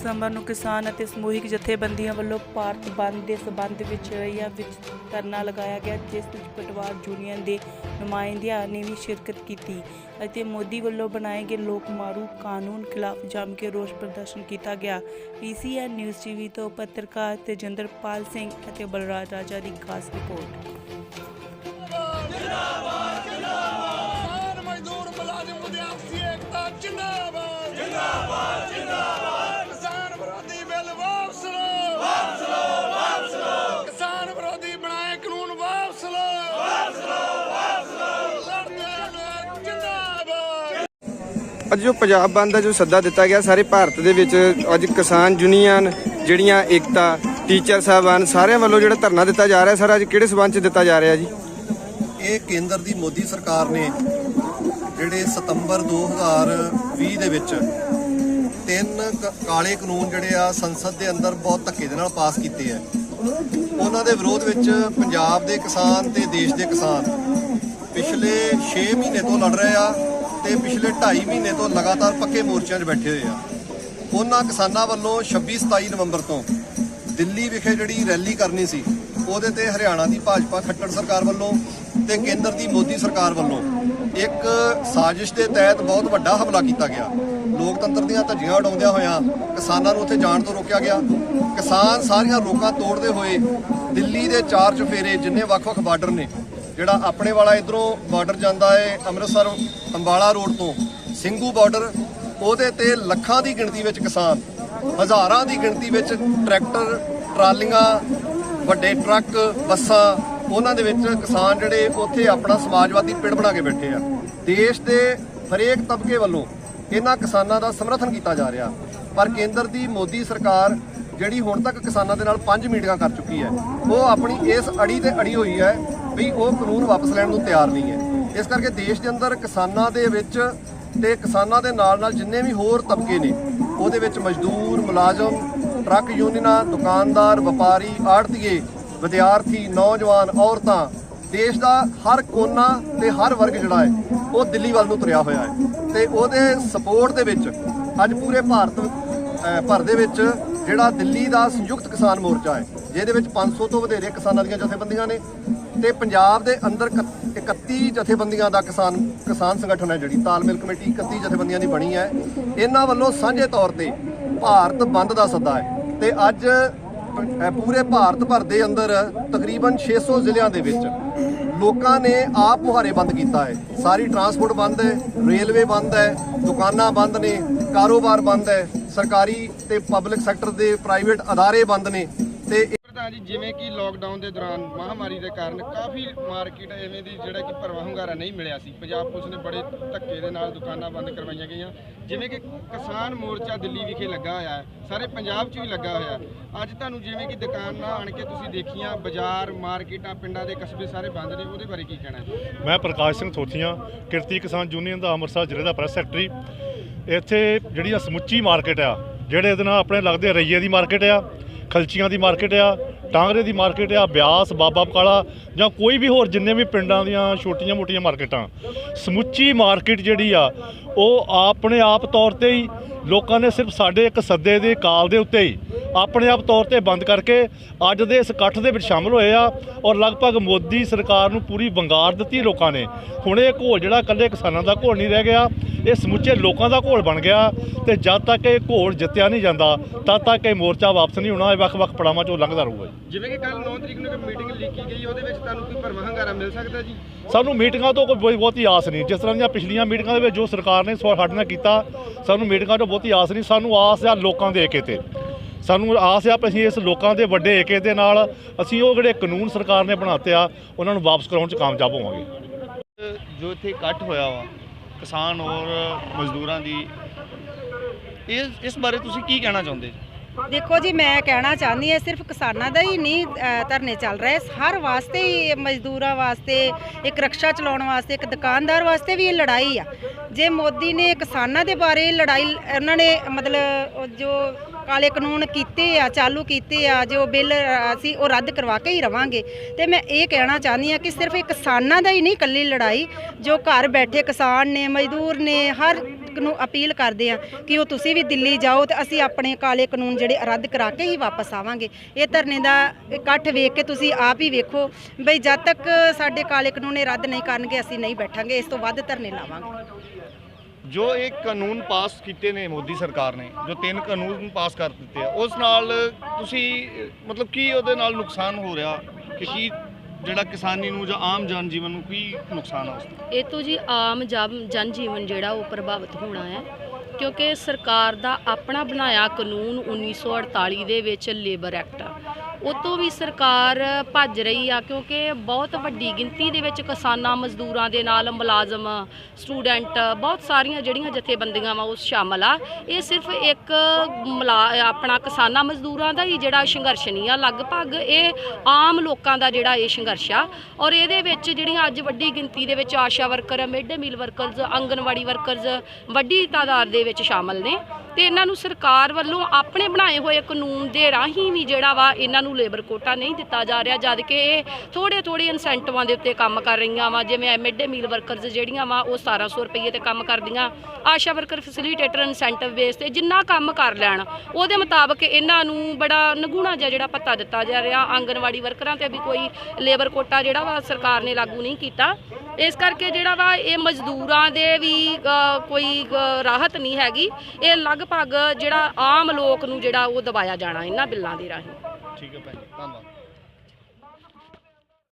ਦਸੰਬਰ ਨੂੰ ਕਿਸਾਨ ਅਤੇ ਸਮੂਹਿਕ ਜਥੇਬੰਦੀਆਂ ਵੱਲੋਂ ਭਾਰਤ ਬੰਦ ਦੇ ਸਬੰਧ ਵਿੱਚ ਰਈਆ ਵਿੱਚ ਧਰਨਾ ਲਗਾਇਆ ਗਿਆ, ਜਿਸ ਵਿੱਚ ਪਟਵਾਰ ਯੂਨੀਅਨ ਦੇ ਨੁਮਾਇੰਦਿਆਂ ਨੇ ਵੀ ਸ਼ਿਰਕਤ ਕੀਤੀ ਅਤੇ ਮੋਦੀ ਵੱਲੋਂ ਬਣਾਏ ਗਏ ਲੋਕ ਮਾਰੂ ਕਾਨੂੰਨ ਖਿਲਾਫ ਜੰਮ ਕੇ ਰੋਸ ਪ੍ਰਦਰਸ਼ਨ ਕੀਤਾ ਗਿਆ। ਪੀਸੀਐਨ ਨਿਊਜ਼ ਟੀਵੀ ਤੋਂ ਪੱਤਰਕਾਰ ਤੇਜਿੰਦਰਪਾਲ ਸਿੰਘ ਅਤੇ ਬਲਰਾਜ ਰਾਜਾ ਦੀ ਖਾਸ ਰਿਪੋਰਟ। ਕਿਸਾਨ ਮਜ਼ਦੂਰ ਮੁਲਾਜ਼ਮ, ਵਿਦਿਆਰਥੀ ਏਕਤਾ, ਜਿੰਦਾਬਾਦ। ਜਿੰਦਾਬਾਦ ਜਿੰਦਾਬਾਦ। ਅੱਜ ਜੋ ਪੰਜਾਬ ਬੰਦ ਦਾ ਜੋ ਸੱਦਾ ਦਿੱਤਾ ਗਿਆ, ਸਾਰੇ ਭਾਰਤ ਦੇ ਵਿੱਚ ਅੱਜ ਕਿਸਾਨ ਯੂਨੀਅਨ, ਜਿਹੜੀਆਂ ਏਕਤਾ, ਟੀਚਰ ਸਾਹਿਬਾਨ, ਸਾਰਿਆਂ ਵੱਲੋਂ ਜਿਹੜਾ ਧਰਨਾ ਦਿੱਤਾ ਜਾ ਰਿਹਾ, ਸਰ ਅੱਜ ਕਿਹੜੇ ਸਬੰਧ ਚ ਦਿੱਤਾ ਜਾ ਰਿਹਾ ਜੀ? ਇਹ ਕੇਂਦਰ ਦੀ ਮੋਦੀ ਸਰਕਾਰ ਨੇ ਜਿਹੜੇ ਸਤੰਬਰ 2020 ਦੇ ਵਿੱਚ ਤਿੰਨ ਕ- ਕਾਲੇ ਕਾਨੂੰਨ ਜਿਹੜੇ ਆ ਸੰਸਦ ਦੇ ਅੰਦਰ ਬਹੁਤ ਧੱਕੇ ਦੇ ਨਾਲ ਪਾਸ ਕੀਤੇ ਆ। ਉਹਨਾਂ ਦੇ ਵਿਰੋਧ ਵਿੱਚ ਪੰਜਾਬ ਦੇ ਕਿਸਾਨ ਤੇ ਦੇਸ਼ ਦੇ ਕਿਸਾਨ ਪਿਛਲੇ 6 ਮਹੀਨੇ ਤੋਂ ਲੜ ਰਹੇ ਆ। ਤੇ ਪਿਛਲੇ 2.5 ਮਹੀਨੇ ਤੋਂ ਲਗਾਤਾਰ ਪੱਕੇ ਮੋਰਚਿਆਂ 'ਚ ਬੈਠੇ ਹੋਏ ਆ। ਉਹਨਾਂ ਕਿਸਾਨਾਂ ਵੱਲੋਂ 26 27 ਨਵੰਬਰ ਤੋਂ ਦਿੱਲੀ ਵਿਖੇ ਜਿਹੜੀ ਰੈਲੀ ਕਰਨੀ ਸੀ, ਉਹਦੇ ਤੇ ਹਰਿਆਣਾ ਦੀ ਭਾਜਪਾ, ਖੱਟੜ ਸਰਕਾਰ ਵੱਲੋਂ ਤੇ ਕੇਂਦਰ ਦੀ ਮੋਦੀ ਸਰਕਾਰ ਵੱਲੋਂ ਇੱਕ ਸਾਜ਼ਿਸ਼ ਦੇ ਤਹਿਤ ਬਹੁਤ ਵੱਡਾ ਹਮਲਾ ਕੀਤਾ ਗਿਆ। ਲੋਕਤੰਤਰ ਦੀਆਂ ਧੱਜੀਆਂ ਉਡਾਉਂਦਿਆਂ ਹੋਇਆਂ ਕਿਸਾਨਾਂ ਨੂੰ ਉੱਥੇ ਜਾਣ ਤੋਂ ਰੋਕਿਆ ਗਿਆ। ਕਿਸਾਨ ਸਾਰੀਆਂ ਰੋਕਾਂ ਤੋੜਦੇ ਹੋਏ ਦਿੱਲੀ ਦੇ ਚਾਰ ਚੁਫੇਰੇ, ਜਿੰਨੇ ਵੱਖ-ਵੱਖ ਬਾਰਡਰ ਨੇ ਜਿਹੜਾ ਆਪਣੇ ਵਾਲਾ ਇਧਰੋਂ ਬਾਰਡਰ ਜਾਂਦਾ ਹੈ ਅੰਮ੍ਰਿਤਸਰ ਅੰਬਾਲਾ ਰੋਡ ਤੋਂ, ਸਿੰਘੂ ਬਾਰਡਰ, ਉਹਦੇ ਤੇ ਲੱਖਾਂ ਦੀ ਗਿਣਤੀ ਵਿੱਚ ਕਿਸਾਨ, ਹਜ਼ਾਰਾਂ ਦੀ ਗਿਣਤੀ ਵਿੱਚ ਟਰੈਕਟਰ, ਟਰਾਲੀਆਂ, ਵੱਡੇ ਟਰੱਕ, ਬੱਸਾਂ, ਉਹਨਾਂ ਦੇ ਵਿੱਚ ਕਿਸਾਨ ਜਿਹੜੇ ਉੱਥੇ ਆਪਣਾ ਸਮਾਜਵਾਦੀ ਪਿੰਡ ਬਣਾ ਕੇ ਬੈਠੇ ਆ। ਦੇਸ਼ ਦੇ ਹਰੇਕ ਤਬਕੇ ਵੱਲੋਂ ਇਹਨਾਂ ਕਿਸਾਨਾਂ ਦਾ ਸਮਰਥਨ ਕੀਤਾ ਜਾ ਰਿਹਾ। ਪਰ ਕੇਂਦਰ ਦੀ ਮੋਦੀ ਸਰਕਾਰ ਜਿਹੜੀ ਹੁਣ ਤੱਕ ਕਿਸਾਨਾਂ ਦੇ ਨਾਲ ਪੰਜ ਮੀਟਿੰਗਾਂ ਕਰ ਚੁੱਕੀ ਹੈ, ਉਹ ਆਪਣੀ ਇਸ ਅੜੀ ਤੇ ਅੜੀ ਹੋਈ ਹੈ। ਵੀ ਉਹ ਕਾਨੂੰਨ ਵਾਪਸ ਲੈਣ ਨੂੰ ਤਿਆਰ ਨਹੀਂ ਹੈ। ਇਸ ਕਰਕੇ ਦੇਸ਼ ਦੇ ਅੰਦਰ ਕਿਸਾਨਾਂ ਦੇ ਵਿੱਚ ਤੇ ਕਿਸਾਨਾਂ ਦੇ ਨਾਲ ਨਾਲ ਜਿੰਨੇ ਵੀ ਹੋਰ ਤਬਕੇ ਨੇ, ਉਹਦੇ ਵਿੱਚ ਮਜ਼ਦੂਰ, ਮੁਲਾਜ਼ਮ, ਟਰੱਕ ਯੂਨੀਅਨਾਂ, ਦੁਕਾਨਦਾਰ, ਵਪਾਰੀ ਆੜਤੀਏ ਵਿਦਿਆਰਥੀ, ਨੌਜਵਾਨ, ਔਰਤਾਂ, ਦੇਸ਼ ਦਾ ਹਰ ਕੋਨਾ ਤੇ ਹਰ ਵਰਗ ਜਿਹੜਾ ਹੈ, ਉਹ ਦਿੱਲੀ ਵੱਲ ਨੂੰ ਤੁਰਿਆ ਹੋਇਆ ਹੈ। ਤੇ ਉਹਦੇ ਸਪੋਰਟ ਦੇ ਵਿੱਚ ਅੱਜ ਪੂਰੇ ਭਾਰਤ ਭਰ ਦੇ ਵਿੱਚ ਜਿਹੜਾ ਦਿੱਲੀ ਦਾ ਸੰਯੁਕਤ ਕਿਸਾਨ ਮੋਰਚਾ ਹੈ, ਜਿਹਦੇ ਵਿੱਚ 500 ਤੋਂ ਵਧੇਰੇ ਕਿਸਾਨਾਂ ਦੀਆਂ ਜਥੇਬੰਦੀਆਂ ਨੇ ਤੇ ਪੰਜਾਬ ਦੇ ਅੰਦਰ ਇਕੱਤ- 31 ਜਥੇਬੰਦੀਆਂ ਦਾ ਕਿਸਾਨ ਕਿਸਾਨ ਸੰਗਠਨ ਹੈ ਜਿਹੜੀ, ਤਾਲਮੇਲ ਕਮੇਟੀ 31 ਜਥੇਬੰਦੀਆਂ ਦੀ ਬਣੀ ਹੈ। ਇਹਨਾਂ ਵੱਲੋਂ ਸਾਂਝੇ ਤੌਰ ਤੇ ਭਾਰਤ ਬੰਦ ਦਾ ਸੱਦਾ ਹੈ ਤੇ ਅੱਜ ਪੂਰੇ ਭਾਰਤ ਭਰ ਦੇ ਅੰਦਰ ਤਕਰੀਬਨ 600 ਜ਼ਿਲ੍ਹਿਆਂ ਦੇ ਵਿੱਚ ਲੋਕਾਂ ਨੇ ਆਪ ਮੁਹਾਰੇ ਬੰਦ ਕੀਤਾ ਹੈ। ਸਾਰੀ ਟਰਾਂਸਪੋਰਟ ਬੰਦ ਹੈ, ਰੇਲਵੇ ਬੰਦ ਹੈ, ਦੁਕਾਨਾਂ ਬੰਦ ਨੇ, ਕਾਰੋਬਾਰ ਬੰਦ ਹੈ, ਸਰਕਾਰੀ ਤੇ ਪਬਲਿਕ ਸੈਕਟਰ ਦੇ ਪ੍ਰਾਈਵੇਟ ਅਦਾਰੇ ਬੰਦ ਨੇ ਤੇ ਜੀ, ਜਿਵੇਂ ਕਿ ਲੋਕਡਾਊਨ ਦੇ ਦੌਰਾਨ ਮਹਾਮਾਰੀ ਦੇ ਕਾਰਨ ਕਾਫੀ ਮਾਰਕੀਟ ਐਵੇਂ ਦੀ ਜਿਹੜਾ ਕਿ ਭਰਵਾ ਹੁੰਗਾਰਾ ਨਹੀਂ ਮਿਲਿਆ ਸੀ। ਪੰਜਾਬ ਪੁਲਿਸ ਨੇ ਬੜੇ ਧੱਕੇ ਦੇ ਨਾਲ ਦੁਕਾਨਾਂ ਬੰਦ ਕਰਵਾਈਆਂ ਗਈਆਂ। ਜਿਵੇਂ ਕਿ ਕਿਸਾਨ ਮੋਰਚਾ ਦਿੱਲੀ ਵਿਖੇ ਲੱਗਾ ਹੋਇਆ ਹੈ। ਸਾਰੇ ਪੰਜਾਬ 'ਚ ਵੀ ਲੱਗਾ ਹੋਇਆ ਅੱਜ ਤੁਹਾਨੂੰ ਜਿਵੇਂ ਕਿ ਦੁਕਾਨਾਂ ਆਣ ਕੇ ਤੁਸੀਂ ਦੇਖੀਆਂ, ਬਾਜ਼ਾਰ, ਮਾਰਕੀਟਾਂ, ਪਿੰਡਾਂ ਦੇ ਕਸਬੇ ਸਾਰੇ ਬੰਦ ਨੇ। ਉਹਦੇ ਬਾਰੇ ਕੀ ਕਹਿਣਾ ਮੈਂ ਪ੍ਰਕਾਸ਼ ਸਿੰਘ ਥੋਥੀਆਂ, ਕਿਰਤੀ ਕਿਸਾਨ ਯੂਨੀਅਨ ਦਾ ਅੰਮ੍ਰਿਤਸਰ ਜ਼ਿਲ੍ਹੇ ਦਾ ਪ੍ਰੈਸ ਸੈਕਟਰੀ। ਇੱਥੇ ਜਿਹੜੀ ਆ ਸਮੁੱਚੀ ਮਾਰਕੀਟ ਆ, ਜਿਹੜੇ ਇਹਦੇ ਨਾਲ ਆਪਣੇ ਲੱਗਦੇ ਰਈਏ ਦੀ ਮਾਰਕੀਟ ਆ। ਖਲਚੀਆਂ ਦੀ ਮਾਰਕੀਟ ਆ ਟਾਂਗਰੇ ਦੀ ਮਾਰਕੀਟ ਆ, ਬਿਆਸ, ਬਾਬਾ ਬਕਾਲਾ ਜਾਂ ਕੋਈ ਵੀ ਹੋਰ ਜਿੰਨੇ ਵੀ ਪਿੰਡਾਂ ਦੀਆਂ ਛੋਟੀਆਂ-ਮੋਟੀਆਂ ਮਾਰਕੀਟਾਂ। ਸਮੁੱਚੀ ਮਾਰਕੀਟ ਜਿਹੜੀ ਆ, ਉਹ ਆਪਣੇ ਆਪ ਤੌਰ ਤੇ ਹੀ ਲੋਕਾਂ ਨੇ ਸਿਰਫ ਸਾਡੇ ਇੱਕ ਸੱਦੇ ਦੇ ਕਾਲ ਦੇ ਉੱਤੇ ਹੀ ਆਪਣੇ ਆਪ ਤੌਰ ਤੇ ਬੰਦ ਕਰਕੇ ਅੱਜ ਦੇ ਇਸ ਇਕੱਠ ਦੇ ਵਿੱਚ ਸ਼ਾਮਲ ਹੋਏ ਆ ਔਰ ਲਗਭਗ ਮੋਦੀ ਸਰਕਾਰ ਨੂੰ ਪੂਰੀ ਵੰਗਾਰ ਦਿੱਤੀ ਲੋਕਾਂ ਨੇ। ਹੁਣ ਇਹ ਘੋਲ ਜਿਹੜਾ ਇਕੱਲੇ ਕਿਸਾਨਾਂ ਦਾ ਘੋਲ ਨਹੀਂ ਰਹਿ ਗਿਆ ਇਹ ਸਮੁੱਚੇ ਲੋਕਾਂ ਦਾ ਘੋਲ ਬਣ ਗਿਆ ਤੇ ਜਦ ਤੱਕ ਇਹ ਘੋਲ ਜਿੱਤਿਆ ਨਹੀਂ ਜਾਂਦਾ ਤਦ ਤੱਕ ਇਹ ਮੋਰਚਾ ਵਾਪਸ ਨਹੀਂ ਹੋਣਾ ਇਹ ਵੱਖ-ਵੱਖ ਪੜਾਵਾਂ ਚੋਂ ਲੰਘਦਾ ਰਹੂਗਾ ਜਿਵੇਂ ਕਿ ਕੱਲ 9 ਤਰੀਕ ਨੂੰ ਇੱਕ ਮੀਟਿੰਗ ਲਿਖੀ ਗਈ ਉਹਦੇ ਵਿੱਚ ਤੁਹਾਨੂੰ ਕੋਈ ਭਰਵਾ ਹੁੰਗਾਰਾ ਮਿਲ ਸਕਦਾ ਜੀ? ਸਾਨੂੰ ਮੀਟਿੰਗਾਂ ਤੋਂ ਕੋਈ ਬਹੁ- ਬਹੁਤੀ ਆਸ ਨਹੀਂ। ਜਿਸ ਤਰ੍ਹਾਂ ਦੀਆਂ ਪਿਛਲੀਆਂ ਮੀਟਿੰਗਾਂ ਦੇ ਵਿੱਚ ਜੋ ਸਰਕਾਰ ਨੇ ਸਾਡੇ ਨਾਲ ਕੀਤਾ ਸਾਨੂੰ ਮੀਟਿੰਗਾਂ ਤੋਂ ਬਹੁਤੀ ਆਸ ਨਹੀਂ। ਸਾਨੂੰ ਆਸ ਆ ਲੋਕਾਂ ਦੇ ਏਕੇ ਤੇ। ਸਾਨੂੰ ਆਸ ਆ ਵੀ ਅਸੀਂ ਇਸ ਲੋਕਾਂ ਦੇ ਵੱਡੇ ਏਕੇ ਦੇ ਨਾਲ ਅਸੀਂ ਉਹ ਜਿਹੜੇ ਕਾਨੂੰਨ ਸਰਕਾਰ ਨੇ ਬਣਾਤੇ ਆ ਉਹਨਾਂ ਨੂੰ ਵਾਪਸ ਕਰਾਉਣ 'ਚ ਕਾਮਯਾਬ ਹੋਵਾਂਗੇ। ਜੋ ਇੱਥੇ ਇਕੱਠ ਹੋਇਆ ਵਾ ਕਿਸਾਨ ਔਰ ਮਜ਼ਦੂਰਾਂ ਦੀ। ਇਸ ਇਸ ਬਾਰੇ ਤੁਸੀਂ ਕੀ ਕਹਿਣਾ ਚਾਹੁੰਦੇ ਦੇਖੋ ਜੀ, ਮੈਂ ਕਹਿਣਾ ਚਾਹੁੰਦੀ ਹਾਂ ਸਿਰਫ ਕਿਸਾਨਾਂ ਦਾ ਹੀ ਨਹੀਂ ਧਰਨੇ ਚੱਲ ਰਹੇ। ਹਰ ਵਾਸਤੇ ਹੀ ਮਜ਼ਦੂਰਾਂ ਵਾਸਤੇ, ਇੱਕ ਰਕਸ਼ਾ ਚਲਾਉਣ ਵਾਸਤੇ, ਇੱਕ ਦੁਕਾਨਦਾਰ ਵਾਸਤੇ ਵੀ ਇਹ ਲੜਾਈ ਆ। ਜੇ ਮੋਦੀ ਨੇ ਕਿਸਾਨਾਂ ਦੇ ਬਾਰੇ ਲੜਾਈ, ਉਹਨਾਂ ਨੇ ਮਤਲਬ ਜੋ ਕਾਲੇ ਕਾਨੂੰਨ ਕੀਤੇ ਆ, ਚਾਲੂ ਕੀਤੇ ਆ, ਜੋ ਬਿੱਲ ਅਸੀਂ ਉਹ ਰੱਦ ਕਰਵਾ ਕੇ ਹੀ ਰਵਾਂਗੇ। ਤੇ ਮੈਂ ਇਹ ਕਹਿਣਾ ਚਾਹੁੰਦੀ ਆ ਕਿ ਸਿਰਫ ਇਹ ਕਿਸਾਨਾਂ ਦਾ ਹੀ ਨਹੀਂ, ਇਕੱਲੀ ਲੜਾਈ, ਜੋ ਘਰ ਬੈਠੇ ਕਿਸਾਨ ਨੇ, ਮਜ਼ਦੂਰ ਨੇ, ਹਰ ਨੂੰ ਅਪੀਲ ਕਰਦੇ ਆ ਕਿ ਉਹ ਤੁਸੀਂ ਵੀ ਦਿੱਲੀ ਜਾਓ ਤੇ ਅਸੀਂ ਆਪਣੇ ਕਾਲੇ ਕਾਨੂੰਨ ਜਿਹੜੇ ਰੱਦ ਕਰਾ ਕੇ ਹੀ ਵਾਪਸ ਆਵਾਂਗੇ। ਇਹ ਧਰਨੇ ਦਾ ਇਕੱਠ ਵੇਖ ਕੇ ਤੁਸੀਂ ਆਪ ਹੀ ਵੇਖੋ ਬਈ ਜਦ ਤੱਕ ਸਾਡੇ ਕਾਲੇ ਕਾਨੂੰਨ ਇਹ ਰੱਦ ਨਹੀਂ ਕਰਨਗੇ, ਅਸੀਂ ਨਹੀਂ ਬੈਠਾਂਗੇ, ਇਸ ਤੋਂ ਵੱਧ ਧਰਨੇ ਲਾਵਾਂਗੇ। ਜੋ ਇਹ ਕਾਨੂੰਨ ਪਾਸ ਕੀਤੇ ਨੇ ਮੋਦੀ ਸਰਕਾਰ ਨੇ, ਜੋ ਤਿੰਨ ਕਾਨੂੰਨ ਪਾਸ ਕਰ ਦਿੱਤੇ ਆ, ਉਸ ਨਾਲ ਤੁਸੀਂ, ਮਤਲਬ ਕੀ ਉਹਦੇ ਨਾਲ ਨੁਕਸਾਨ ਹੋ ਰਿਹਾ? ਕਿ ਕੀ ਜਿਹੜਾ ਕਿਸਾਨੀ ਨੂੰ ਜਾਂ ਆਮ ਜਨ ਜੀਵਨ ਨੂੰ ਕੀ ਨੁਕਸਾਨ ਆ ਉਸ ਦਾ ਇਹ ਤੋਂ ਜੀ ਆਮ ਜਨ ਜੀਵਨ ਜਿਹੜਾ ਉਹ ਪ੍ਰਭਾਵਿਤ ਹੋਣਾ ਹੈ, ਕਿਉਂਕਿ ਸਰਕਾਰ ਦਾ ਆਪਣਾ ਬਣਾਇਆ ਕਾਨੂੰਨ 1948 ਦੇ ਵਿੱਚ ਲੇਬਰ ਐਕਟ ਉਹ ਤੋਂ ਵੀ ਸਰਕਾਰ ਭੱਜ ਰਹੀ ਆ ਕਿਉਂਕਿ ਬਹੁਤ ਵੱਡੀ ਗਿਣਤੀ ਦੇ ਵਿੱਚ ਕਿਸਾਨਾਂ, ਮਜ਼ਦੂਰਾਂ ਦੇ ਨਾਲ ਮੁਲਾਜ਼ਮ, ਸਟੂਡੈਂਟ, ਬਹੁਤ ਸਾਰੀਆਂ ਜਿਹੜੀਆਂ ਜਥੇਬੰਦੀਆਂ ਵਾ ਉਹ ਸ਼ਾਮਲ ਆ। ਇਹ ਸਿਰਫ ਇੱਕ ਮੁਲਾ- ਆਪਣਾ ਕਿਸਾਨਾਂ, ਮਜ਼ਦੂਰਾਂ ਦਾ ਹੀ ਜਿਹੜਾ ਸੰਘਰਸ਼ ਨਹੀਂ ਆ, ਲਗਭਗ ਇਹ ਆਮ ਲੋਕਾਂ ਦਾ ਜਿਹੜਾ ਇਹ ਸੰਘਰਸ਼ ਆ। ਔਰ ਇਹਦੇ ਵਿੱਚ ਜਿਹੜੀਆਂ ਅੱਜ ਵੱਡੀ ਗਿਣਤੀ ਦੇ ਵਿੱਚ Asha worker mid day meal workers Anganwadi workers ਵੱਡੀ ਤਾਦਾਦ ਦੇ ਵਿੱਚ ਸ਼ਾਮਲ ਨੇ। ਤੇ ਇਹਨਾਂ ਨੂੰ ਸਰਕਾਰ ਵੱਲੋਂ ਆਪਣੇ ਬਣਾਏ ਹੋਏ ਕਾਨੂੰਨ ਦੇ ਰਾਹੀਂ ਵੀ ਜਿਹੜਾ ਵਾ ਇਹਨਾਂ ਨੂੰ ਲੇਬਰ ਕੋਟਾ ਨਹੀਂ ਦਿੱਤਾ ਜਾ ਰਿਹਾ, ਜਦ ਕਿ ਇਹ ਥੋੜੇ ਥੋੜੇ ਇਨਸੈਂਟਿਵਾਂ ਦੇ ਉੱਤੇ ਕੰਮ ਕਰ ਰਹੀਆਂ ਵਾ, ਜਿਵੇਂ ਮਿਡ ਡੇ ਮੀਲ ਵਰਕਰਜ਼ ਜਿਹੜੀਆਂ ਵਾ ਉਹ 1700 ਰੁਪਏ ਤੇ ਕੰਮ ਕਰਦੀਆਂ, Asha worker facilitator incentive base ਤੇ ਜਿੰਨਾ ਕੰਮ ਕਰ ਲੈਣ, ਉਹਦੇ ਮੁਤਾਬਕ ਇਹਨਾਂ ਨੂੰ ਬੜਾ ਨਗੂਣਾ ਜਿਹਾ ਜਿਹੜਾ ਪੱਤਾ ਦਿੱਤਾ ਜਾ ਰਿਹਾ ਆਂਗਨਵਾੜੀ ਵਰਕਰਾਂ ਤੇ ਵੀ ਕੋਈ ਲੇਬਰ ਕੋਟਾ ਜਿਹੜਾ ਵਾ ਸਰਕਾਰ ਨੇ ਲਾਗੂ ਨਹੀਂ ਕੀਤਾ। ਇਸ ਕਰਕੇ ਜਿਹੜਾ ਵਾ ਇਹ ਮਜ਼ਦੂਰਾਂ ਦੇ ਵੀ ਕੋਈ ਰਾਹਤ ਨਹੀਂ ਹੈਗੀ, ਇਹ ਲਗਭਗ ਜਿਹੜਾ ਆਮ ਲੋਕ ਨੂੰ ਜਿਹੜਾ ਉਹ ਦਬਾਇਆ ਜਾਣਾ ਇਹਨਾਂ ਬਿੱਲਾਂ ਦੇ ਰਾਹੀਂ। ਠੀਕ ਹੈ ਭੈਣ ਧੰਨਵਾਦ।